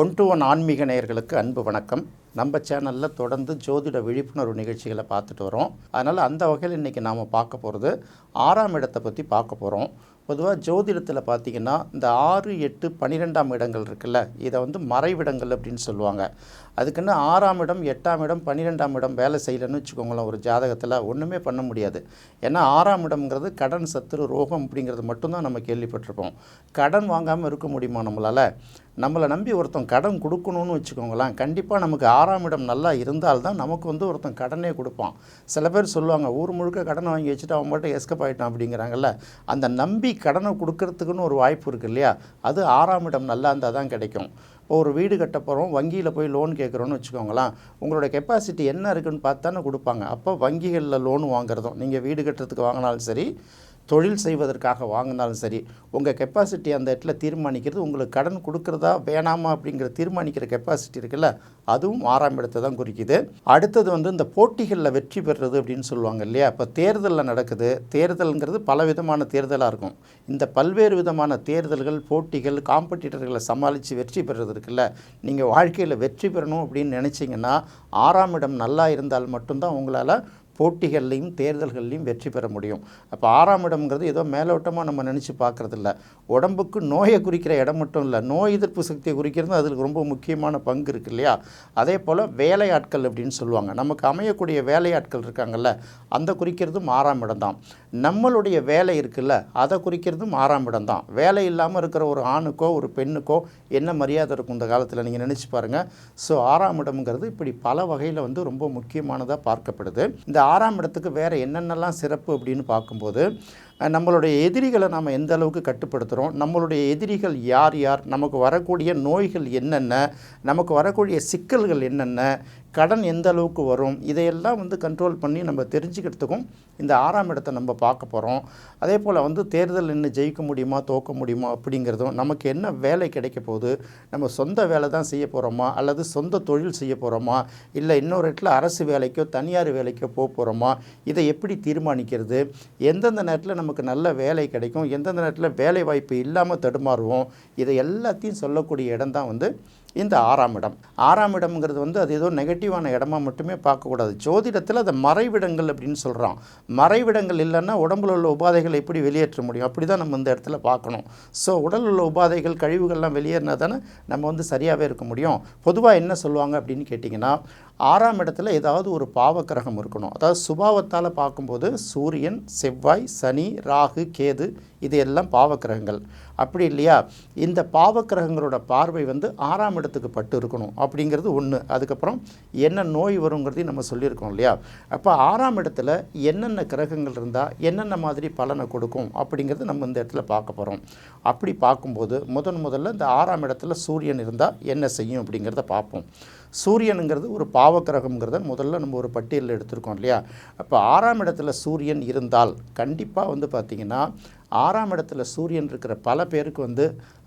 One to one ஆன்மீக நேயர்களுக்கு அன்பு வணக்கம். நம்ம சேனலில் தொடர்ந்து ஜோதிட விழிப்புணர்வு நிகழ்ச்சிகளை பார்த்துட்டு வரோம். அதனால் அந்த வகையில் இன்றைக்கி நாம் பார்க்க போகிறது ஆறாம் இடத்தை பற்றி பார்க்க போகிறோம் பொதுவாக ஜோதிடத்தில் பார்த்தீங்கன்னா இந்த ஆறு எட்டு பன்னிரெண்டாம் இடங்கள் இருக்குல்ல இதை வந்து மறைவிடங்கள் அப்படின்னு சொல்லுவாங்க. அதுக்குன்னு ஆறாம் இடம் எட்டாம் இடம் பன்னிரெண்டாம் இடம் வேலை செய்யலைன்னு வச்சுக்கோங்களேன் ஒரு ஜாதகத்தில் ஒன்றுமே பண்ண முடியாது. ஏன்னா ஆறாம் இடம்ங்கிறது கடன் சத்துரு ரோகம் அப்படிங்கிறது மட்டும்தான் நம்ம கேள்விப்பட்டிருப்போம். கடன் வாங்காமல் இருக்க முடியுமா நம்மளால்? நம்மளை நம்பி ஒருத்தன் கடன் கொடுக்கணும்னு வச்சுக்கோங்களேன் கண்டிப்பாக நமக்கு ஆறாம் இடம் நல்லா இருந்தால்தான் நமக்கு வந்து ஒருத்தன் கடனே கொடுப்பான். சில பேர் சொல்லுவாங்க ஊர் முழுக்க கடன் வாங்கி வச்சுட்டு அவன் மட்டும் எஸ்கப் ஆகிட்டான் அப்படிங்கிறாங்கல்ல. அந்த நம்பி கடனை கொடுக்கறதுக்குன்னு ஒரு வாய்ப்பு இருக்குது இல்லையா? அது ஆறாம் இடம் நல்லா இருந்தால் தான் கிடைக்கும். இப்போ ஒரு வீடு கட்ட போகிறோம் வங்கியில் போய் லோன் கேட்குறோன்னு வச்சுக்கோங்களேன் உங்களோட கெப்பாசிட்டி என்ன இருக்குன்னு பார்த்து தானே கொடுப்பாங்க. அப்போ வங்கிகளில் லோன் வாங்குறதும் நீங்கள் வீடு கட்டுறதுக்கு வாங்கினாலும் சரி தொழில் செய்வதற்காக வாங்கினாலும் சரி உங்கள் கெப்பாசிட்டி அந்த இடத்துல தீர்மானிக்கிறது உங்களுக்கு கடன் கொடுக்குறதா வேணாமா அப்படிங்கிற தீர்மானிக்கிற கெப்பாசிட்டி இருக்குல்ல அதுவும் ஆறாம் இடத்தை தான் குறிக்குது. அடுத்தது வந்து இந்த போட்டிகளில் வெற்றி பெறுறது அப்படின்னு சொல்லுவாங்க இல்லையா? இப்போ தேர்தலில் நடக்குது. தேர்தலுங்கிறது பல விதமான தேர்தலாக இருக்கும். இந்த பல்வேறு விதமான தேர்தல்கள் போட்டிகள் காம்படிட்டர்களை சமாளித்து வெற்றி பெறுறது இருக்குல்ல. நீங்கள் வாழ்க்கையில் வெற்றி பெறணும் அப்படின்னு நினச்சிங்கன்னா ஆறாம் இடம் நல்லா இருந்தால் மட்டும்தான் உங்களால் போட்டிகள்லையும் தேர்தல்கள்லையும் வெற்றி பெற முடியும். அப்போ ஆறாம் இடம்ங்கிறது ஏதோ மேலோட்டமாக நம்ம நினச்சி பார்க்குறதில்ல உடம்புக்கு நோயை குறிக்கிற இடம் மட்டும் இல்லை நோய் எதிர்ப்பு சக்தியை குறிக்கிறது அதில் ரொம்ப முக்கியமான பங்கு இருக்கு இல்லையா? அதே போல் வேலையாட்கள் அப்படின்னு சொல்லுவாங்க. நமக்கு அமையக்கூடிய வேலையாட்கள் இருக்காங்கல்ல அந்த குறிக்கிறதும் ஆறாம் இடம் தான் நம்மளுடைய வேலை இருக்குல்ல அதை குறிக்கிறதும் ஆறாம் இடம் தான் வேலை இல்லாமல் இருக்கிற ஒரு ஆணுக்கோ ஒரு பெண்ணுக்கோ என்ன மரியாதை இருக்கும் இந்த காலத்தில்? நீங்கள் நினச்சி பாருங்கள் ஸோ ஆறாம் இடம்ங்கிறது இப்படி பல வகையில் வந்து ரொம்ப முக்கியமானதாக பார்க்கப்படுது. இந்த ஆறாம் இடத்துக்கு வேறு என்னென்னலாம் சிறப்பு அப்படின்னு பார்க்கும்போது நம்மளுடைய எதிரிகளை நாம் எந்த அளவுக்கு கட்டுப்படுத்துகிறோம் நம்மளுடைய எதிரிகள் யார் யார் நமக்கு வரக்கூடிய நோய்கள் என்னென்ன நமக்கு வரக்கூடிய சிக்கல்கள் என்னென்ன கடன் எந்த அளவுக்கு வரும் இதையெல்லாம் வந்து கண்ட்ரோல் பண்ணி நம்ம தெரிஞ்சுக்கிறதுக்கும் இந்த ஆறாம் இடத்தை நம்ம பார்க்க போகிறோம் அதே போல் வந்து தேர்தல் நின்று ஜெயிக்க முடியுமா தோக்க முடியுமா அப்படிங்கிறதும் நமக்கு என்ன வேலை கிடைக்க போகுது நம்ம சொந்த வேலை தான் செய்ய போகிறோமா அல்லது சொந்த தொழில் செய்ய போகிறோமா இல்லை இன்னொரு இடத்துல அரசு வேலைக்கோ தனியார் வேலைக்கோ போக போகிறோமா இதை எப்படி தீர்மானிக்கிறது எந்தெந்த நேரத்தில் நமக்கு நல்ல வேலை கிடைக்கும் எந்தெந்த நேரத்தில் வேலை வாய்ப்பு இல்லாமல் தடுமாறுவோம் இதை எல்லாத்தையும் சொல்லக்கூடிய இடம் தான் வந்து இந்த ஆறாம் இடம். ஆறாம் இடம்ங்கிறது வந்து அது ஏதோ நெகட்டிவான இடமா மட்டுமே பார்க்கக்கூடாது. ஜோதிடத்தில் அதை மறைவிடங்கள் அப்படின்னு சொல்கிறோம் மறைவிடங்கள் இல்லைன்னா உடம்புல உள்ள உபாதைகளை எப்படி வெளியேற்ற முடியும்? அப்படி தான் நம்ம இந்த இடத்துல பார்க்கணும். ஸோ உடல் உள்ள உபாதைகள் கழிவுகள்லாம் வெளியேறினா தானே நம்ம வந்து சரியாகவே இருக்க முடியும். பொதுவாக என்ன சொல்லுவாங்க அப்படின்னு கேட்டிங்கன்னா ஆறாம் இடத்துல ஏதாவது ஒரு பாவக்கிரகம் இருக்கணும். அதாவது சுபாவத்தால் பார்க்கும்போது சூரியன் செவ்வாய் சனி ராகு கேது இது எல்லாம் பாவக்கிரகங்கள். அப்படி இல்லையா? இந்த பாவக்கிரகங்களோட பார்வை வந்து ஆறாம் இடத்துக்கு பட்டு இருக்கணும் அப்படிங்கிறது ஒன்று அதுக்கப்புறம் என்ன நோய் வருங்கிறதையும் நம்ம சொல்லியிருக்கோம் இல்லையா? அப்போ ஆறாம் இடத்துல என்னென்ன கிரகங்கள் இருந்தால் என்னென்ன மாதிரி பலனை கொடுக்கும் அப்படிங்கிறது நம்ம இந்த இடத்துல பார்க்க போகிறோம் அப்படி பார்க்கும்போது முதன் முதல்ல இந்த ஆறாம் இடத்துல சூரியன் இருந்தால் என்ன செய்யும் அப்படிங்கிறத பார்ப்போம். சூரியனுங்கிறது ஒரு பாவக்கிரகம்ங்கிறத முதல்ல நம்ம ஒரு பட்டியலில் எடுத்திருக்கோம் இல்லையா? அப்போ ஆறாம் இடத்துல சூரியன் இருந்தால் கண்டிப்பாக வந்து பார்த்திங்கன்னா ஆறாம் இடத்துல சூரியன் இருக்கிற பல பேருக்கு வந்து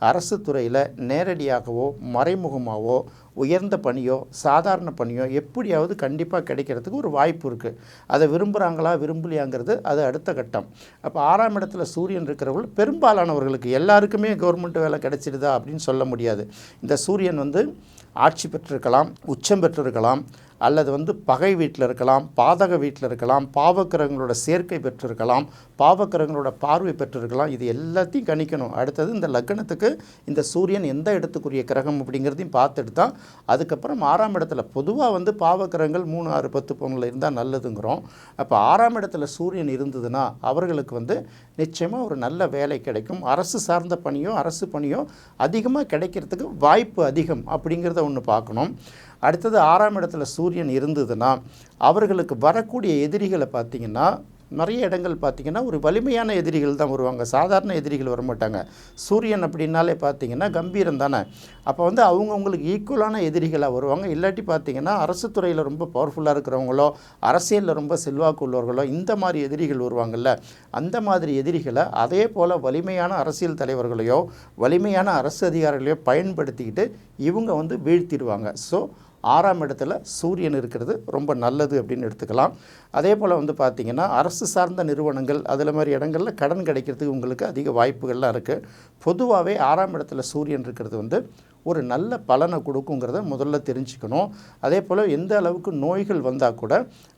அரசு துறையில் நேரடியாகவோ மறைமுகமாகவோ உயர்ந்த பணியோ சாதாரண பணியோ எப்படியாவது கண்டிப்பாக கிடைக்கிறதுக்கு ஒரு வாய்ப்பு இருக்குது அதை விரும்புகிறாங்களா விரும்பலையாங்கிறது அது அடுத்த கட்டம். அப்போ ஆறாம் இடத்துல சூரியன் இருக்கிறவர்கள் பெரும்பாலானவர்களுக்கு எல்லாருக்குமே கவர்மெண்ட் வேலை கிடைச்சிடுதா அப்படின்னு சொல்ல முடியாது. இந்த சூரியன் வந்து ஆட்சி பெற்றிருக்கலாம் உச்சம் பெற்றிருக்கலாம் அல்லது வந்து பகை வீட்டில் இருக்கலாம் பாதக வீட்டில் இருக்கலாம் பாவக்கிரகங்களோட சேர்க்கை பெற்றிருக்கலாம் பாவக்கிரகங்களோட பார்வை பெற்றிருக்கலாம். இது எல்லாத்தையும் கணிக்கணும். அடுத்தது இந்த லக்னத்துக்கு இந்த சூரியன் எந்த இடத்துக்குரிய கிரகம் அப்படிங்கிறதையும் பார்த்துட்டு தான் அதுக்கப்புறம் ஆறாம் இடத்துல பொதுவாக வந்து பாவக்கிரகங்கள் மூணு ஆறு பத்து பொங்கல் இருந்தால் நல்லதுங்கிறோம். அப்போ ஆறாம் இடத்துல சூரியன் இருந்ததுன்னா அவர்களுக்கு வந்து நிச்சயமாக ஒரு நல்ல வேலை கிடைக்கும். அரசு சார்ந்த பணியோ அரசு பணியோ அதிகமாக கிடைக்கிறதுக்கு வாய்ப்பு அதிகம் அப்படிங்கிறத ஒன்று பார்க்கணும். அடுத்தது ஆறாம் இடத்துல சூரியன் இருந்ததுன்னா அவர்களுக்கு வரக்கூடிய எதிரிகளை பார்த்திங்கன்னா நிறைய இடங்கள் பார்த்திங்கன்னா ஒரு வலிமையான எதிரிகள் தான் வருவாங்க. சாதாரண எதிரிகள் வரமாட்டாங்க. சூரியன் அப்படின்னாலே பார்த்தீங்கன்னா கம்பீரம் தானே. அப்போ வந்து அவங்கவுங்களுக்கு ஈக்குவலான எதிரிகளாக வருவாங்க. இல்லாட்டி பார்த்தீங்கன்னா அரசு துறையில் ரொம்ப பவர்ஃபுல்லாக இருக்கிறவங்களோ அரசியலில் ரொம்ப செல்வாக்கு உள்ளவர்களோ இந்த மாதிரி எதிரிகள் வருவாங்கல்ல. அந்த மாதிரி எதிரிகளை அதே போல் வலிமையான அரசியல் தலைவர்களையோ வலிமையான அரசு அதிகாரிகளையோ பயன்படுத்திக்கிட்டு இவங்க வந்து வீழ்த்திடுவாங்க. ஸோ ஆறாம் இடத்துல சூரியன் இருக்கிறது ரொம்ப நல்லது அப்படின்னு எடுத்துக்கலாம். அதே போல் வந்து பார்த்திங்கன்னா அரசு சார்ந்த நிறுவனங்கள் அதில் மாதிரி இடங்களில் கடன் கிடைக்கிறதுக்கு உங்களுக்கு அதிக வாய்ப்புகள்லாம் இருக்குது பொதுவாகவே ஆறாம் இடத்துல சூரியன் இருக்கிறது வந்து ஒரு நல்ல பலனை கொடுக்குங்கிறத முதல்ல தெரிஞ்சுக்கணும். அதே போல் எந்த அளவுக்கு நோய்கள் வந்தால் கூட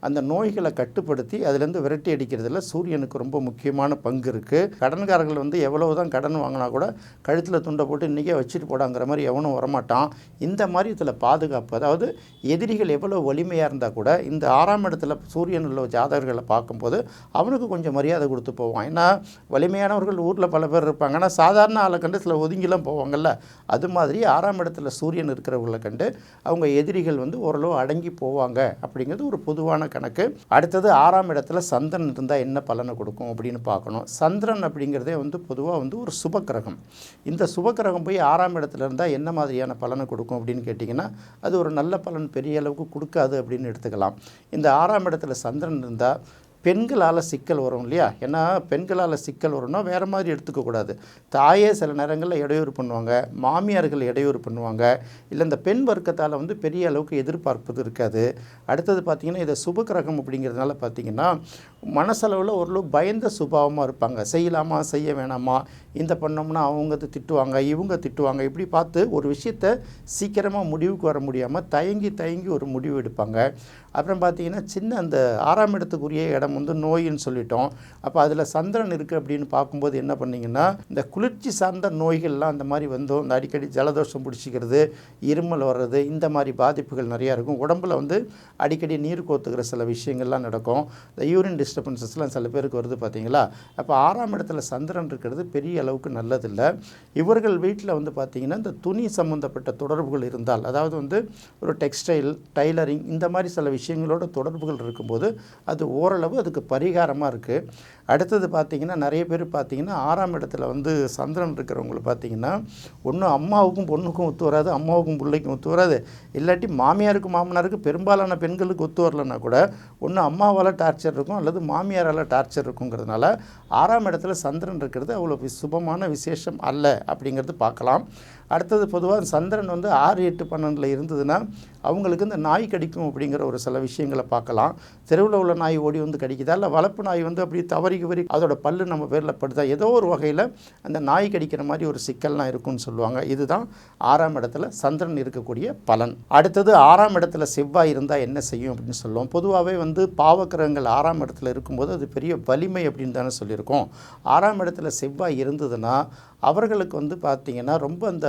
அந்த நோய்களை கட்டுப்படுத்தி அதுலேருந்து விரட்டி அடிக்கிறதுல சூரியனுக்கு ரொம்ப முக்கியமான பங்கு இருக்குது கடன்காரர்கள் வந்து எவ்வளவு தான் கடன் வாங்கினா கூட கழுத்தில் துண்டை போட்டு இன்றைக்கே வச்சுட்டு போடாங்கிற மாதிரி எவனும் வரமாட்டான். இந்த மாதிரி இதில் பாதுகாப்பு அதாவது எதிரிகள் எவ்வளோ வலிமையாக இருந்தால் கூட இந்த ஆறாம் இடத்துல சூரியன் உள்ள ஜாதகர்களை பார்க்கும்போது அவனுக்கு கொஞ்சம் மரியாதை கொடுத்து போவான். ஏன்னா வலிமையானவர்கள் ஊரில் பல பேர் இருப்பாங்க. ஆனால் சாதாரண ஆளை கண்டு சில ஒதுங்கிலாம் போவாங்கல்ல. அது மாதிரி ஆறாம் இடத்துல சூரியன் இருக்கிறவங்களை கண்டு அவங்க எதிரிகள் வந்து ஓரளவு அடங்கி போவாங்க அப்படிங்கிறது ஒரு பொதுவான கணக்கு. அடுத்தது ஆறாம் இடத்துல சந்திரன் இருந்தால் என்ன பலனை கொடுக்கும் அப்படின்னு பார்க்கணும். சந்திரன் அப்படிங்கிறதே வந்து பொதுவாக வந்து ஒரு சுபக்கிரகம். இந்த சுபக்கிரகம் போய் ஆறாம் இடத்துல இருந்தால் என்ன மாதிரியான பலனை கொடுக்கும் அப்படின்னு கேட்டிங்கன்னா அது ஒரு நல்ல பலன் பெரிய அளவுக்கு கொடுக்காது அப்படின்னு எடுத்துக்கலாம். இந்த ஆறாம் இடத்துல சந்திரன் இருந்தால் பெண்களால் சிக்கல் வரும் இல்லையா? ஏன்னா பெண்களால் சிக்கல் வரும்னா வேறு மாதிரி எடுத்துக்கக்கூடாது தாயே சில நேரங்களில் இடையூறு பண்ணுவாங்க. மாமியார்கள் இடையூறு பண்ணுவாங்க. இல்லை இந்த பெண் வர்க்கத்தால் வந்து பெரிய அளவுக்கு எதிர்பார்ப்பது இருக்காது. அடுத்தது பார்த்திங்கன்னா இதை சுபக்கிரகம் அப்படிங்கிறதுனால பார்த்திங்கன்னா மனசளவில் ஓரளவு பயந்த சுபாவமாக இருப்பாங்க. செய்யலாமா? செய்ய வேணாமா? இந்த பண்ணோம்னா அவங்க திட்டுவாங்க இவங்க திட்டுவாங்க. இப்படி பார்த்து ஒரு விஷயத்த சீக்கிரமாக முடிவுக்கு வர முடியாமல் தயங்கி தயங்கி ஒரு முடிவு எடுப்பாங்க. அப்புறம் பார்த்திங்கன்னா சின்ன அந்த ஆறாம் இடத்துக்குரிய இடம் வந்து நோயின்னு சொல்லிட்டோம். அப்போ அதில் சந்திரன் இருக்குது அப்படின்னு பார்க்கும்போது என்ன பண்ணீங்கன்னா இந்த குளிர்ச்சி சார்ந்த நோய்கள்லாம் அந்த மாதிரி வந்தோம் இந்த அடிக்கடி ஜலதோஷம் பிடிச்சிக்கிறது இருமல் வர்றது இந்த மாதிரி பாதிப்புகள் நிறையா இருக்கும். உடம்புல வந்து அடிக்கடி நீர் கோத்துக்கிற சில விஷயங்கள்லாம் நடக்கும். இந்த யூரின் டிஸ்டர்பன்சஸ்லாம் சில பேருக்கு வருது பார்த்தீங்களா? அப்போ ஆறாம் இடத்துல சந்திரன் இருக்கிறது பெரிய அளவுக்கு நல்லதில்லை. இவர்கள் வீட்டில் வந்து பார்த்திங்கன்னா இந்த துணி சம்மந்தப்பட்ட தொடர்புகள் இருந்தால் அதாவது வந்து ஒரு டெக்ஸ்டைல் டைலரிங் இந்த மாதிரி சில விஷயங்களோட தொடர்புகள் இருக்கும்போது அது ஓரளவு அதுக்கு பரிகாரமாக இருக்குது அடுத்தது பார்த்திங்கன்னா நிறைய பேர் பார்த்திங்கன்னா ஆறாம் இடத்துல வந்து சந்திரன் இருக்கிறவங்களை பார்த்திங்கன்னா ஒன்று அம்மாவுக்கும் பொண்ணுக்கும் ஒத்து வராது அம்மாவுக்கும் பிள்ளைக்கும் ஒத்து வராது. இல்லாட்டி மாமியாருக்கும் மாமனாருக்கு பெரும்பாலான பெண்களுக்கு ஒத்து வரலன்னா கூட ஒன்று அம்மாவால் டார்ச்சர் இருக்கும் அல்லது மாமியாரால் டார்ச்சர் இருக்குங்கிறதுனால ஆறாம் இடத்துல சந்திரன் இருக்கிறது அவ்வளோ வி- சுபமான விசேஷம் அல்ல அப்படிங்கிறது பார்க்கலாம். அடுத்தது பொதுவாக சந்திரன் வந்து ஆறு எட்டு பன்னெண்டில் இருந்ததுன்னா அவங்களுக்கு இந்த நாய் கடிக்கும் அப்படிங்கிற ஒரு சில விஷயங்களை பார்க்கலாம். தெருவில் உள்ள நாய் ஓடி வந்து கடிக்குதா? இல்லை வளர்ப்பு நாய் வந்து அப்படி தவறி கிவறி அதோட பல்லு நம்ம பேரில் படுதா? ஏதோ ஒரு வகையில் அந்த நாய் கடிக்கிற மாதிரி ஒரு சிக்கல்லாம் இருக்கும்னு சொல்லுவாங்க. இதுதான் ஆறாம் இடத்துல சந்திரன் இருக்கக்கூடிய பலன். அடுத்தது ஆறாம் இடத்துல செவ்வாய் இருந்தால் என்ன செய்யும் அப்படின்னு சொல்லுவோம். பொதுவாகவே வந்து பாவக்கிரகங்கள் ஆறாம் இடத்துல இருக்கும்போது அது பெரிய வலிமை அப்படின்னு தானே சொல்லியிருக்கோம். ஆறாம் இடத்துல செவ்வாய் இருந்ததுன்னா அவர்களுக்கு வந்து பார்த்திங்கன்னா ரொம்ப அந்த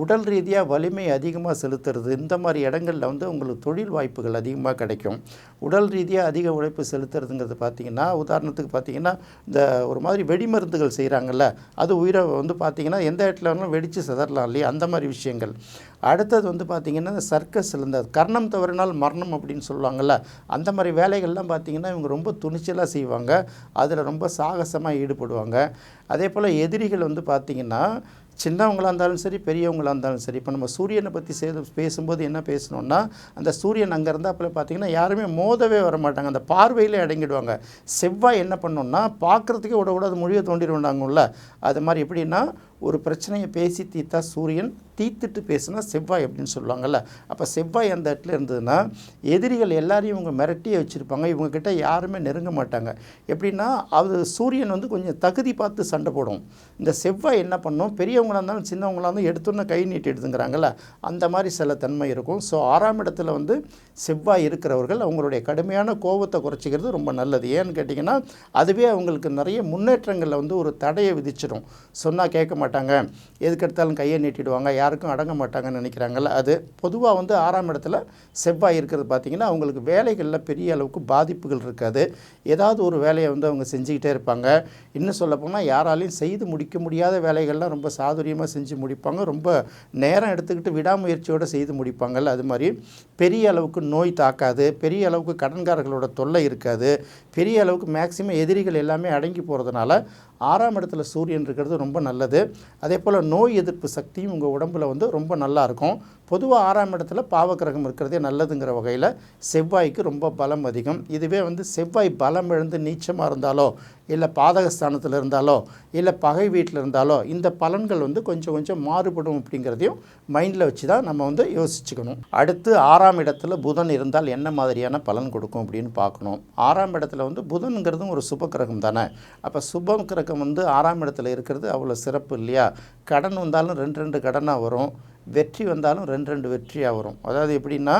உடல் ரீதியாக வலிமை அதிகமாக செலுத்துறது இந்த மாதிரி இடங்களில் வந்து உங்களுக்கு தொழில் வாய்ப்புகள் அதிகமாக கிடைக்கும். உடல் ரீதியாக அதிக உழைப்பு செலுத்துறதுங்கிறது பார்த்திங்கன்னா உதாரணத்துக்கு பார்த்திங்கன்னா இந்த ஒரு மாதிரி வெடிமருந்துகள் செய்கிறாங்கல்ல அது உயிரை வந்து பார்த்திங்கன்னா எந்த இடத்துல வேணாலும் வெடித்து சிதறலாம் இல்லையா? அந்த மாதிரி விஷயங்கள். அடுத்தது வந்து பார்த்திங்கன்னா சர்க்கஸில் இந்த கர்ணம் தவறினால் மரணம் அப்படின்னு சொல்லுவாங்கள்ல அந்த மாதிரி வேலைகள்லாம் பார்த்திங்கன்னா இவங்க ரொம்ப துணிச்சலாக செய்வாங்க. அதில் ரொம்ப சாகசமாக ஈடுபடுவாங்க. அதே போல் எதிரிகள் வந்து பார்த்திங்கன்னா சின்னவங்களாக இருந்தாலும் சரி பெரியவங்களாக இருந்தாலும் சரி இப்போ நம்ம சூரியனை பற்றி சே பேசும்போது என்ன பேசணும்னா அந்த சூரியன் அங்கே இருந்தால் அப்போ பார்த்தீங்கன்னா யாருமே மோதவே வர மாட்டாங்க அந்த பார்வையிலே அடங்கிடுவாங்க. செவ்வாய் என்ன பண்ணோம்னா பார்க்குறதுக்கே விட விட அது மொழியை தோண்டிடுவாங்கல்ல அது மாதிரி எப்படின்னா ஒரு பிரச்சனையை பேசி தீர்த்தா சூரியன் தீர்த்துட்டு பேசுனா செவ்வாய் அப்படின்னு சொல்லுவாங்கல்ல. அப்போ செவ்வாய் அந்த இடத்துல இருந்ததுன்னா எதிரிகள் எல்லாரையும் இவங்க மிரட்டியே வச்சுருப்பாங்க. இவங்கக்கிட்ட யாருமே நெருங்க மாட்டாங்க. எப்படின்னா அது சூரியன் வந்து கொஞ்சம் தகுதி பார்த்து சண்டை போடும். இந்த செவ்வாய் என்ன பண்ணும்? பெரியவங்களாக இருந்தாலும் சின்னவங்களாக இருந்தாலும் எடுத்தோன்னே கை நீட்டி எடுத்துங்கிறாங்கல்ல. அந்த மாதிரி சில தன்மை இருக்கும். ஸோ ஆறாம் இடத்துல வந்து செவ்வாய் இருக்கிறவர்கள் அவங்களுடைய கடுமையான கோபத்தை குறைச்சிக்கிறது ரொம்ப நல்லது. ஏன்னு கேட்டிங்கன்னா அதுவே அவங்களுக்கு நிறைய முன்னேற்றங்களில் வந்து ஒரு தடையை விதிச்சிடும். சொன்னால் கேட்க மாட்டாங்க. எதுக்கெடுத்தாலும் கையை நீட்டிடுவாங்க. யாருக்கும் அடங்க மாட்டாங்கன்னு நினைக்கிறாங்கல்ல. அது பொதுவாக வந்து ஆறாம் இடத்துல செவ்வாய் இருக்கிறது பார்த்திங்கன்னா அவங்களுக்கு வேலைகளில் பெரிய அளவுக்கு பாதிப்புகள் இருக்காது. ஏதாவது ஒரு வேலையை வந்து அவங்க செஞ்சுக்கிட்டே இருப்பாங்க. இன்னும் சொல்லப்போனால் யாராலையும் செய்து முடிக்க முடியாத வேலைகள்லாம் ரொம்ப சாதுரியமாக செஞ்சு முடிப்பாங்க. ரொம்ப நேரம் எடுத்துக்கிட்டு விடாமுயற்சியோடு செய்து முடிப்பாங்கல்ல. அது மாதிரி பெரிய அளவுக்கு நோய் தாக்காது. பெரிய அளவுக்கு கடன்காரர்களோட தொல்லை இருக்காது. பெரிய அளவுக்கு மேக்சிமம் எதிரிகள் எல்லாமே அடங்கி போகிறதுனால ஆறாம் இடத்துல சூரியன் இருக்கிறது ரொம்ப நல்லது. அதே போல் நோய் எதிர்ப்பு சக்தியும் உங்கள் உடம்புல வந்து ரொம்ப நல்லா இருக்கும். பொதுவாக ஆறாம் இடத்துல பாவக்கிரகம் இருக்கிறதே நல்லதுங்கிற வகையில் செவ்வாய்க்கு ரொம்ப பலம் அதிகம். இதுவே வந்து செவ்வாய் பலம் எழுந்து நீச்சமாக இருந்தாலோ இல்லை பாதகஸ்தானத்தில் இருந்தாலோ இல்லை பகை வீட்டில் இருந்தாலோ இந்த பலன்கள் வந்து கொஞ்சம் கொஞ்சம் மாறுபடும் அப்படிங்கிறதையும் மைண்டில் வச்சு தான் நம்ம வந்து யோசிச்சுக்கணும். அடுத்து ஆறாம் இடத்துல புதன் இருந்தால் என்ன மாதிரியான பலன் கொடுக்கும் அப்படின்னு பார்க்கணும். ஆறாம் இடத்துல வந்து புதன்கிறதும் ஒரு சுப கிரகம் தானே? அப்போ சுப கிரகம் வந்து ஆறாம் இடத்துல இருக்கிறது அவ்வளோ சிறப்பு இல்லையா? கடன் வந்தாலும் ரெண்டு ரெண்டு கடனாக வரும். வெற்றி வந்தாலும் ரெண்டு ரெண்டு வெற்றியாக வரும். அதாவது எப்படின்னா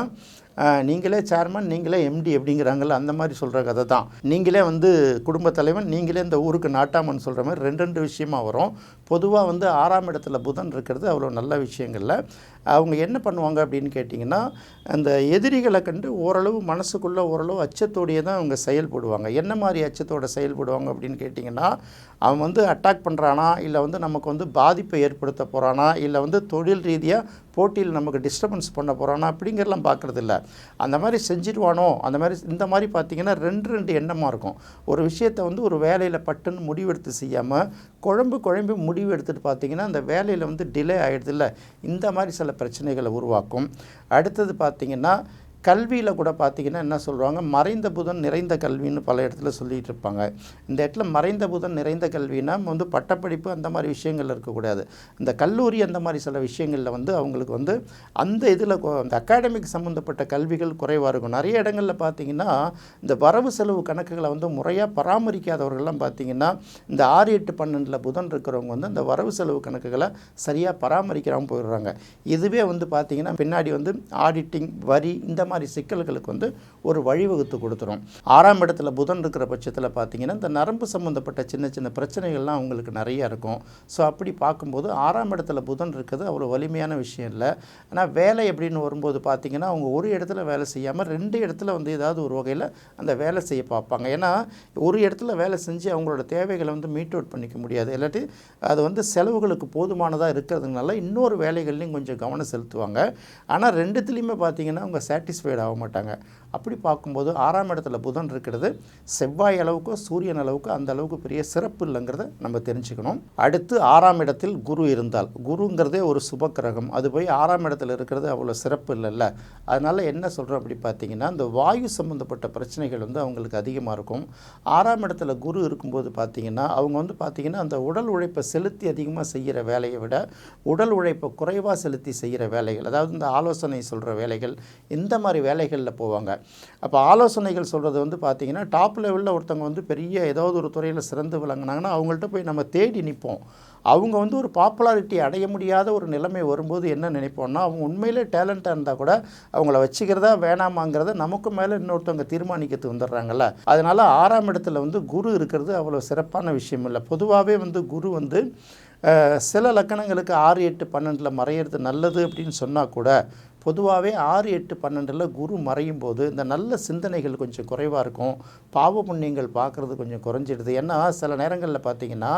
நீங்களே சேர்மன் நீங்களே எம்டி அப்படிங்கிறாங்கல்ல அந்த மாதிரி சொல்கிற கதை தான். நீங்களே வந்து குடும்ப தலைவன் நீங்களே இந்த ஊருக்கு நாட்டாமன் சொல்கிற மாதிரி ரெண்டு ரெண்டு விஷயமா வரும். பொதுவாக வந்து ஆறாம் இடத்துல புதன் இருக்கிறது அவ்வளோ நல்ல விஷயங்கள்ல. அவங்க என்ன பண்ணுவாங்க அப்படின்னு கேட்டிங்கன்னா அந்த எதிரிகளை கண்டு ஓரளவு மனசுக்குள்ளே ஓரளவு அச்சத்தோடையே தான் அவங்க செயல்படுவாங்க. என்ன மாதிரி அச்சத்தோட செயல்படுவாங்க அப்படின்னு கேட்டிங்கன்னா அவன் வந்து அட்டாக் பண்ணுறானா இல்லை வந்து நமக்கு வந்து பாதிப்பை ஏற்படுத்த போகிறானா இல்லை வந்து தொழில் ரீதியாக போட்டியில் நமக்கு டிஸ்டர்பன்ஸ் பண்ண போகிறானா அப்படிங்கிறலாம் பார்க்குறதில்ல. அந்த மாதிரி செஞ்சிடுவானோ அந்த மாதிரி இந்த மாதிரி பார்த்தீங்கன்னா ரெண்டு ரெண்டு எண்ணமாக இருக்கும். ஒரு விஷயத்தை வந்து ஒரு வேலையில் பட்டுன்னு முடிவெடுத்து செய்யாமல் குழம்பு குழம்பு முடிவு எடுத்துகிட்டு பார்த்தீங்கன்னா அந்த வேலையில் வந்து டிலே ஆகிடுதுல்ல இந்த மாதிரி சில பிரச்சனைகளை உருவாக்கும். அடுத்தது பார்த்திங்கன்னா கல்வியில் கூட பார்த்தீங்கன்னா என்ன சொல்கிறாங்க மறைந்த புதன் நிறைந்த கல்வின்னு பல இடத்துல சொல்லிகிட்டு இருப்பாங்க. இந்த இடத்துல மறைந்த புதன் நிறைந்த கல்வின்னா வந்து பட்டப்படிப்பு அந்த மாதிரி விஷயங்கள் இருக்கக்கூடாது. இந்த கல்லூரி அந்த மாதிரி சில விஷயங்களில் வந்து அவங்களுக்கு வந்து அந்த இதில் அந்த அகாடமிக் சம்மந்தப்பட்ட கல்விகள் குறைவாக இருக்கும். நிறைய இடங்களில் பார்த்தீங்கன்னா இந்த வரவு செலவு கணக்குகளை வந்து முறையாக பராமரிக்காதவர்கள்லாம் பார்த்திங்கன்னா இந்த ஆறு எட்டு பன்னெண்டில் புதன் இருக்கிறவங்க வந்து அந்த வரவு செலவு கணக்குகளை சரியாக பராமரிக்கிறாமல் போயிடுறாங்க. இதுவே வந்து பார்த்திங்கன்னா பின்னாடி வந்து ஆடிட்டிங் வரி இந்த மாதிரி சிக்கல்களுக்கு வந்து ஒரு வழிவகுத்து கொடுத்துரும். ஆறாம் இடத்துல புதன் இருக்கிற பட்சத்தில் பார்த்தீங்கன்னா இந்த நரம்பு சம்மந்தப்பட்ட சின்ன சின்ன பிரச்சனைகள்லாம் அவங்களுக்கு நிறைய இருக்கும். ஸோ அப்படி பார்க்கும்போது ஆறாம் இடத்துல புதன் இருக்கிறது அவ்வளோ வலிமையான விஷயம் இல்லை. ஆனால் வேலை எப்படின்னு வரும்போது பார்த்தீங்கன்னா அவங்க ஒரு இடத்துல வேலை செய்யாமல் ரெண்டு இடத்துல வந்து ஏதாவது ஒரு வகையில் அந்த வேலை செய்ய பார்ப்பாங்க. ஏன்னா ஒரு இடத்துல வேலை செஞ்சு அவங்களோட தேவைகளை வந்து மீட் அவுட் பண்ணிக்க முடியாது. இல்லாட்டி அது வந்து செலவுகளுக்கு போதுமானதாக இருக்கிறதுனால இன்னொரு வேலைகள்லையும் கொஞ்சம் கவனம் செலுத்துவாங்க. ஆனால் ரெண்டுத்துலேயுமே பார்த்தீங்கன்னா அவங்க சாட்டிஸ்ஃபைட் ஆக மாட்டாங்க அப்படி பார்க்கும்போது ஆறாம் இடத்துல புதன் இருக்கிறது. செவ்வாய் அளவுக்கோ சூரியன் அளவுக்கு அந்த அளவுக்கு பெரிய சிறப்பு இல்லைங்கிறத நம்ம தெரிஞ்சுக்கணும். அடுத்து ஆறாம் இடத்தில் குரு இருந்தால். குருங்கிறதே ஒரு சுப கிரகம் அது போய் ஆறாம் இடத்துல இருக்கிறது அவ்வளோ சிறப்பு இல்லைல்ல. அதனால் என்ன சொல்கிறோம் அப்படி பார்த்தீங்கன்னா இந்த வாயு சம்மந்தப்பட்ட பிரச்சனைகள் வந்து அவங்களுக்கு அதிகமாக இருக்கும். ஆறாம் இடத்துல குரு இருக்கும்போது பார்த்தீங்கன்னா அவங்க வந்து பார்த்தீங்கன்னா அந்த உடல் உழைப்பை செலுத்தி அதிகமாக செய்கிற வேலையை விட உடல் உழைப்பை குறைவாக செலுத்தி செய்கிற வேலைகள் அதாவது இந்த ஆலோசனை சொல்கிற வேலைகள் இந்த மாதிரி வேலைகளில் போவாங்க. அப்போ ஆலோசனைகள் சொல்கிறது வந்து பார்த்தீங்கன்னா டாப் லெவலில் ஒருத்தவங்க வந்து பெரிய ஏதாவது ஒரு துறையில் சிறந்து விளங்குனாங்கன்னா அவங்கள்ட்ட போய் நம்ம தேடி நிற்போம் அவங்க வந்து ஒரு பாப்புலாரிட்டி அடைய முடியாத ஒரு நிலைமை வரும்போது என்ன நினைப்போம்னா அவங்க உண்மையிலே டேலண்ட்டாக இருந்தால் கூட அவங்கள வச்சுக்கிறதா வேணாமாங்கிறத நமக்கு மேலே இன்னொருத்தவங்க தீர்மானிக்கிறது வந்துடுறாங்கல்ல. அதனால் ஆறாம் இடத்துல வந்து குரு இருக்கிறது அவ்வளோ சிறப்பான விஷயம் இல்லை. பொதுவாகவே வந்து குரு வந்து சில லக்கணங்களுக்கு ஆறு எட்டு பன்னெண்டில் மறையிறது நல்லது அப்படின்னு சொன்னால் கூட பொதுவாகவே ஆறு எட்டு பன்னெண்டில் குரு மறையும் போது இந்த நல்ல சிந்தனைகள் கொஞ்சம் குறைவாக இருக்கும். பாவ புண்ணியங்கள் பார்க்குறது கொஞ்சம் குறைஞ்சிடுது. ஏன்னா சில நேரங்களில் பார்த்தீங்கன்னா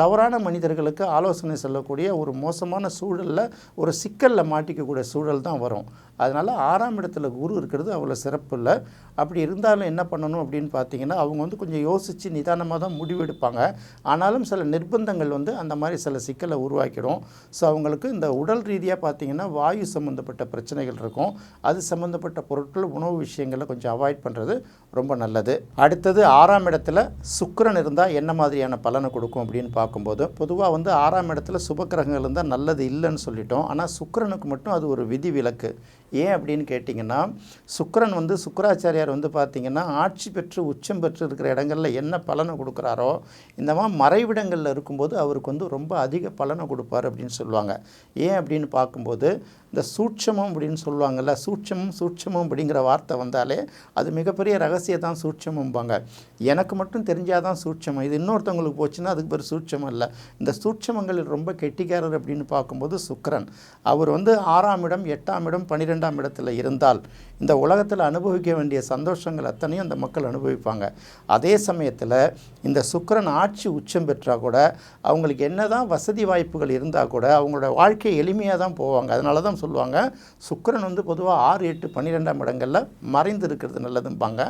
தவறான மனிதர்களுக்கு ஆலோசனை சொல்லக்கூடிய ஒரு மோசமான சூழலில் ஒரு சிக்கலில் மாட்டிக்கக்கூடிய சூழல் தான் வரும். அதனால் ஆறாம் இடத்துல குரு இருக்கிறது அவ்வளோ சிறப்பு இல்லை. அப்படி இருந்தாலும் என்ன பண்ணணும் அப்படின்னு பார்த்தீங்கன்னா அவங்க வந்து கொஞ்சம் யோசித்து நிதானமாக தான் முடிவெடுப்பாங்க ஆனாலும் சில நிர்பந்தங்கள் வந்து அந்த மாதிரி சில சிக்கலை உருவாக்கிடும். ஸோ அவங்களுக்கு இந்த உடல் ரீதியாக பார்த்தீங்கன்னா வாயு சம்மந்தப்பட்ட பிரச்சனைகள் இருக்கும். அது சம்மந்தப்பட்ட பொருட்கள் உணவு விஷயங்களை கொஞ்சம் அவாய்ட் பண்ணுறது ரொம்ப நல்லது. அடுத்தது ஆறாம் இடத்துல சுக்கரன் இருந்தால் என்ன மாதிரியான பலனை கொடுக்கும் அப்படின்னு பார்க்கும்போது பொதுவாக வந்து ஆறாம் இடத்துல சுபக்கிரகங்கள் இருந்தால் நல்லது இல்லைன்னு சொல்லிட்டோம். ஆனால் சுக்கிரனுக்கு மட்டும் அது ஒரு விதி விலக்கு ஏன் அப்படின்னு கேட்டிங்கன்னா சுக்கரன் வந்து சுக்கராச்சாரியார் வந்து பார்த்திங்கன்னா ஆட்சி பெற்று உச்சம் பெற்று இருக்கிற இடங்களில் என்ன பலனை கொடுக்குறாரோ இந்த மாதிரி மறைவிடங்களில் இருக்கும்போது அவருக்கு வந்து ரொம்ப அதிக பலனை கொடுப்பார் அப்படின்னு சொல்லுவாங்க. ஏன் அப்படின்னு பார்க்கும்போது இந்த சூட்சமம் அப்படின்னு சொல்லுவாங்கல்ல சூட்சமம் சூட்சமம் அப்படிங்கிற வார்த்தை வந்தாலே அது மிகப்பெரிய ரகசியம் தான் சூட்சமம்பாங்க. எனக்கு மட்டும் தெரிஞ்சால் தான் சூட்சமம். இது இன்னொருத்தவங்களுக்கு போச்சுன்னா அதுக்கு பேர் சூட்சமம் இல்லை. இந்த சூட்சமங்களில் ரொம்ப கெட்டிக்காரர் அப்படின்னு பார்க்கும்போது சுக்கரன். அவர் வந்து ஆறாம் இடம் எட்டாம் இடம் பன்னிரெண்டு பன்னிரெண்டாம் இடத்துல இருந்தால் இந்த உலகத்தில் அனுபவிக்க வேண்டிய சந்தோஷங்கள் அத்தனையும் அந்த மக்கள் அனுபவிப்பாங்க. அதே சமயத்தில் இந்த சுக்கரன் ஆட்சி உச்சம் பெற்றால் கூட அவங்களுக்கு என்ன தான் வசதி வாய்ப்புகள் இருந்தால் கூட அவங்களோட வாழ்க்கை எளிமையாக தான் போவாங்க. அதனால தான் சொல்லுவாங்க சுக்கரன் வந்து பொதுவாக ஆறு எட்டு பன்னிரெண்டாம் இடங்களில் மறைந்து இருக்கிறது நல்லதும்பாங்க.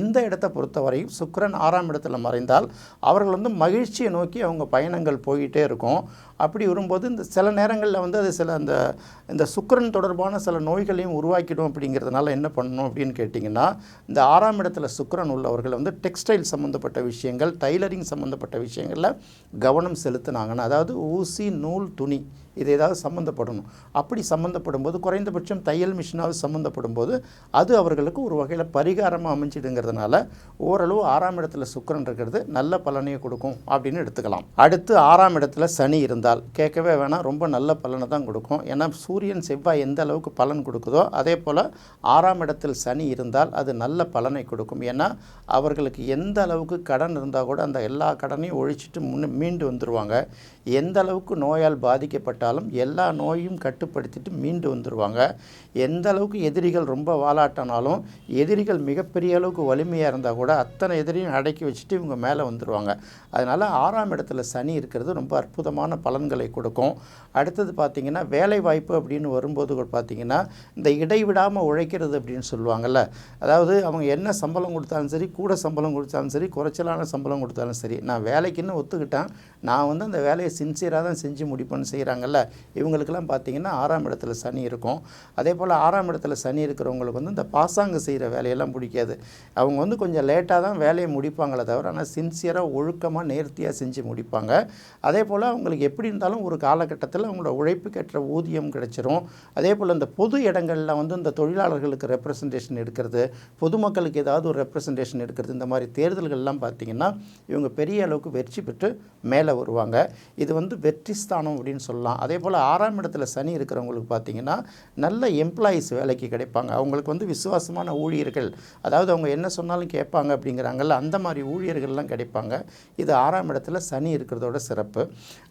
இந்த இடத்தை பொறுத்தவரையும் சுக்கரன் ஆறாம் இடத்துல மறைந்தால் அவர்கள் வந்து மகிழ்ச்சியை நோக்கி அவங்க பயணங்கள் போயிட்டே இருக்கும். அப்படி வரும்போது இந்த சில நேரங்களில் வந்து அது சில அந்த இந்த சுக்கிரன் தொடர்பான சில நோய்களையும் உருவாக்கிடும் அப்படிங்கிறதுனால என்ன பண்ணணும் அப்படின்னு கேட்டிங்கன்னா இந்த ஆறாம் இடத்துல சுக்கரன் உள்ளவர்கள் வந்து டெக்ஸ்டைல் சம்மந்தப்பட்ட விஷயங்கள் டைலரிங் சம்மந்தப்பட்ட விஷயங்களில் கவனம் செலுத்தினாங்கன்னா அதாவது ஊசி நூல் துணி இது ஏதாவது சம்மந்தப்படணும் அப்படி சம்மந்தப்படும் போது குறைந்தபட்சம் தையல் மிஷினாவது சம்மந்தப்படும் போது அது அவர்களுக்கு ஒரு வகையில் பரிகாரமாக அமைஞ்சிடுங்கிறதுனால ஓரளவு ஆறாம் இடத்துல சுக்கரன் இருக்கிறது நல்ல பலனையை கொடுக்கும் அப்படின்னு எடுத்துக்கலாம். அடுத்து ஆறாம் இடத்துல சனி இருந்தால் கேட்கவே வேணாம். ரொம்ப நல்ல பலனை தான் கொடுக்கும். ஏன்னா சூரியன் செவ்வாய் எந்த அளவுக்கு பலன் கொடுக்குதோ அதே போல் ஆறாம் இடத்தில் சனி இருந்தால் அது நல்ல பலனை கொடுக்கும். ஏன்னா அவர்களுக்கு எந்த அளவுக்கு கடன் இருந்தால் கூட அந்த எல்லா கடனையும் ஒழிச்சிட்டு முன்னே மீண்டு வந்துடுவாங்க எந்த அளவுக்கு நோயால் பாதிக்கப்பட்டாலும் எல்லா நோயும் கட்டுப்படுத்திட்டு மீண்டு வந்துடுவாங்க எந்த அளவுக்கு எதிரிகள் ரொம்ப வாலாட்டினாலும் எதிரிகள் மிகப்பெரிய அளவுக்கு வலிமையாக இருந்தால் கூட அத்தனை எதிரியும் அடக்கி வச்சுட்டு இவங்க மேலே வந்துடுவாங்க அதனால் ஆறாம் இடத்துல சனி இருக்கிறது ரொம்ப அற்புதமான பலன்களை கொடுக்கும். அடுத்தது பார்த்திங்கன்னா வேலை வாய்ப்பு அப்படின்னு வரும்போது கூட பார்த்திங்கன்னா இந்த இடைவிடாமல் உழைக்கிறது அப்படின்னு சொல்லுவாங்கள்ல அதாவது அவங்க என்ன சம்பளம் கொடுத்தாலும் சரி கூட சம்பளம் கொடுத்தாலும் சரி குறைச்சலான சம்பளம் கொடுத்தாலும் சரி நான் வேலைக்குன்னு ஒத்துக்கிட்டேன். நான் வந்து அந்த வேலையை சின்சியராக தான் செஞ்சு முடிப்பேன்னு செய்கிறாங்கல்ல இவங்களுக்கெல்லாம் பார்த்திங்கன்னா ஆறாம் இடத்துல சனி இருக்கும். அதே போல் ஆறாம் இடத்துல சனி இருக்கிறவங்களுக்கு வந்து இந்த பாசாங்கு செய்கிற வேலையெல்லாம் பிடிக்காது. அவங்க வந்து கொஞ்சம் லேட்டாக தான் வேலையை முடிப்பாங்களே தவிர ஆனால் சின்சியராக ஒழுக்கமாக நேர்த்தியாக செஞ்சு முடிப்பாங்க. அதே போல் அவங்களுக்கு எப்படி இருந்தாலும் ஒரு காலகட்டத்தில் அவங்களோட உழைப்பு கட்டுற ஊதியம் கிடைச்சிரும். அதே போல் இந்த பொது இடங்களில் வந்து இந்த தொழிலாளர்களுக்கு ரெப்ரசன்டேஷன் எடுக்கிறது பொதுமக்களுக்கு ஏதாவது ஒரு ரெப்ரசன்டேஷன் எடுக்கிறது இந்த மாதிரி தேர்தல்கள்லாம் பார்த்திங்கன்னா இவங்க பெரிய அளவுக்கு வெற்றி பெற்று மேலே வருவாங்க. இது வந்து வெற்றி ஸ்தானம் அப்படின்னு சொல்லலாம். அதே போல் ஆறாம் இடத்துல சனி இருக்கிறவங்களுக்கு பார்த்திங்கன்னா நல்ல எம்ப்ளாயீஸ் வேலைக்கு கிடைப்பாங்க. அவங்களுக்கு வந்து விசுவாசமான ஊழியர்கள். அதாவது அவங்க என்ன சொன்னாலும் கேட்பாங்க அப்படிங்கிறாங்கல்ல அந்த மாதிரி ஊழியர்கள்லாம் கிடைப்பாங்க. இது ஆறாம் இடத்துல சனி இருக்கிறதோட சிறப்பு.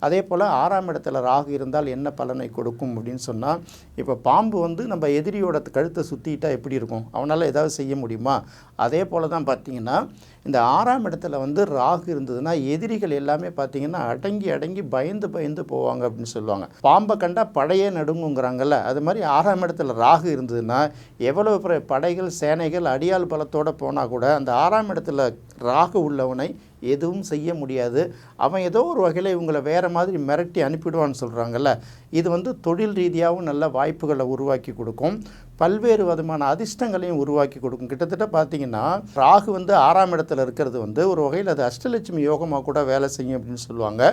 அதே போல் ஆறாம் இடத்துல ராகு இருந்தால் என்ன பலனை கொடுக்கும் அப்படின்னு சொன்னால் இப்போ பாம்பு வந்து நம்ம எதிரியோட கழுத்தை சுற்றிட்டா எப்படி இருக்கும்? அவனால் ஏதாவது செய்ய முடியுமா? அதே போல் தான் பார்த்தீங்கன்னா இந்த ஆறாம் இடத்துல வந்து ராகு இருந்ததுன்னா எதிரிகள் எல்லாமே பார்த்தீங்கன்னா அடங்கி அடங்கி பயந்து பயந்து போவாங்க அப்படின்னு சொல்லுவாங்க. பாம்பை கண்டா படையே நடுங்குங்கிறாங்கல்ல அது மாதிரி ஆறாம் இடத்துல ராகு இருந்ததுன்னா எவ்வளவு படைகள் சேனைகள் அடியாள் பலத்தோடு போனால் கூட அந்த ஆறாம் இடத்துல ராகு உள்ளவனை எதுவும் செய்ய முடியாது. அவன் ஏதோ ஒரு வகையில் இவங்களை வேறு மாதிரி மிரட்டி அனுப்பிடுவான்னு சொல்கிறாங்கல்ல இது வந்து தொழில் ரீதியாகவும் நல்ல வாய்ப்புகளை உருவாக்கி கொடுக்கும். பல்வேறு விதமான அதிர்ஷ்டங்களையும் உருவாக்கி கொடுக்கும். கிட்டத்தட்ட பார்த்தீங்கன்னா ராகு வந்து ஆறாம் இடத்துல இருக்கிறது வந்து ஒரு வகையில் அது அஷ்டலட்சுமி யோகமாக கூட வேலை செய்யும் அப்படின்னு சொல்லுவாங்க.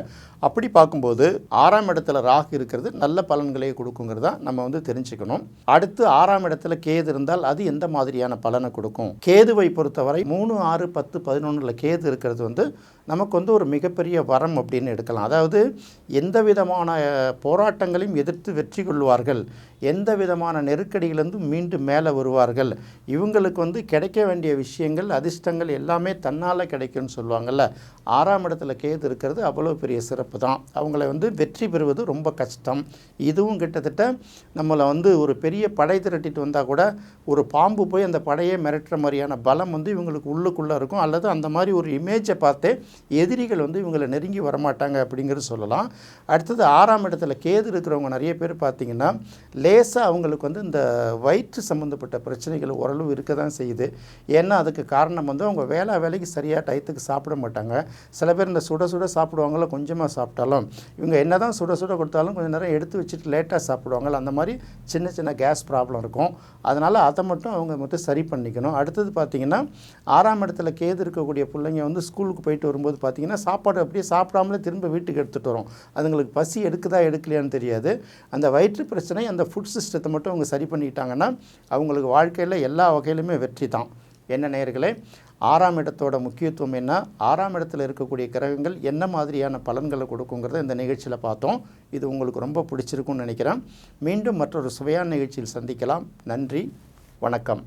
அப்படி பார்க்கும்போது ஆறாம் இடத்துல ராகு இருக்கிறது நல்ல பலன்களை கொடுக்குங்கிறத நம்ம வந்து தெரிஞ்சுக்கணும். அடுத்து ஆறாம் இடத்துல கேது இருந்தால் அது எந்த மாதிரியான பலனை கொடுக்கும்? கேதுவை பொறுத்தவரை மூணு ஆறு பத்து பதினொன்றில் கேது இருக்கிறது வந்து வந்து நமக்கு வந்து ஒரு மிகப்பெரிய வரம் அப்படின்னு எடுக்கலாம். அதாவது எந்த விதமான போராட்டங்களையும் எதிர்த்து வெற்றி கொள்வார்கள். எந்த விதமான நெருக்கடியிலிருந்து மீண்டும் மேலே வருவார்கள். இவங்களுக்கு வந்து கிடைக்க வேண்டிய விஷயங்கள் அதிர்ஷ்டங்கள் எல்லாமே தன்னால் கிடைக்கும்னு சொல்லுவாங்கள்ல ஆறாம் இடத்துல கேது இருக்கிறது அவ்வளோ பெரிய சிறப்பு தான். அவங்கள வந்து வெற்றி பெறுவது ரொம்ப கஷ்டம். இதுவும் கிட்டத்தட்ட நம்மளை வந்து ஒரு பெரிய படை திரட்டிட்டு வந்தால் கூட ஒரு பாம்பு போய் அந்த படையை மிரட்டுற மாதிரியான பலம் வந்து இவங்களுக்கு உள்ளுக்குள்ளே இருக்கும். அல்லது அந்த மாதிரி ஒரு இமேஜை பார்த்தே எதிரிகள் வந்து இவங்களை நெருங்கி வரமாட்டாங்க அப்படிங்கிறது சொல்லலாம். அடுத்தது ஆறாம் இடத்துல கேது இருக்கிறவங்க நிறைய பேர் பார்த்தீங்கன்னா லேசாக அவங்களுக்கு வந்து இந்த வயிற்று சம்மந்தப்பட்ட பிரச்சனைகள் ஓரளவு இருக்க தான் செய்யுது. ஏன்னா அதுக்கு காரணம் வந்து அவங்க வேலை வேலைக்கு சரியாக டயத்துக்கு சாப்பிட மாட்டாங்க. சில பேர் இந்த சுட சுட சாப்பிடுவாங்களோ கொஞ்சமாக சாப்பிட்டாலும். இவங்க என்ன தான் சுட சுட கொடுத்தாலும் கொஞ்சம் நேரம் எடுத்து வச்சுட்டு லேட்டாக சாப்பிடுவாங்களோ அந்த மாதிரி சின்ன சின்ன கேஸ் ப்ராப்ளம் இருக்கும். அதனால் அதை மட்டும் அவங்க மட்டும் சரி பண்ணிக்கணும். அடுத்தது பார்த்திங்கன்னா ஆறாம் இடத்துல கேது இருக்கக்கூடிய பிள்ளைங்க வந்து ஸ்கூல் ஊருக்கு போயிட்டு வரும்போது பார்த்தீங்கன்னா சாப்பாடு அப்படியே சாப்பிடாமலே திரும்ப வீட்டுக்கு எடுத்துகிட்டு வரோம். அதுங்களுக்கு பசி எடுக்குதா எடுக்கலையான்னு தெரியாது. அந்த வயிற்று பிரச்சனை அந்த ஃபுட் சிஸ்டத்தை மட்டும் அவங்க சரி பண்ணிக்கிட்டாங்கன்னா அவங்களுக்கு வாழ்க்கையில் எல்லா வகையிலுமே வெற்றி தான். என்ன நேயர்களே ஆறாம் இடத்தோட முக்கியத்துவம் என்ன? ஆறாம் இடத்துல இருக்கக்கூடிய கிரகங்கள் என்ன மாதிரியான பலன்களை கொடுக்குங்கிறத இந்த நிகழ்ச்சியில் பார்த்தோம். இது உங்களுக்கு ரொம்ப பிடிச்சிருக்கும்னு நினைக்கிறேன். மீண்டும் மற்றொரு சுவையான நிகழ்ச்சியில் சந்திக்கலாம். நன்றி வணக்கம்.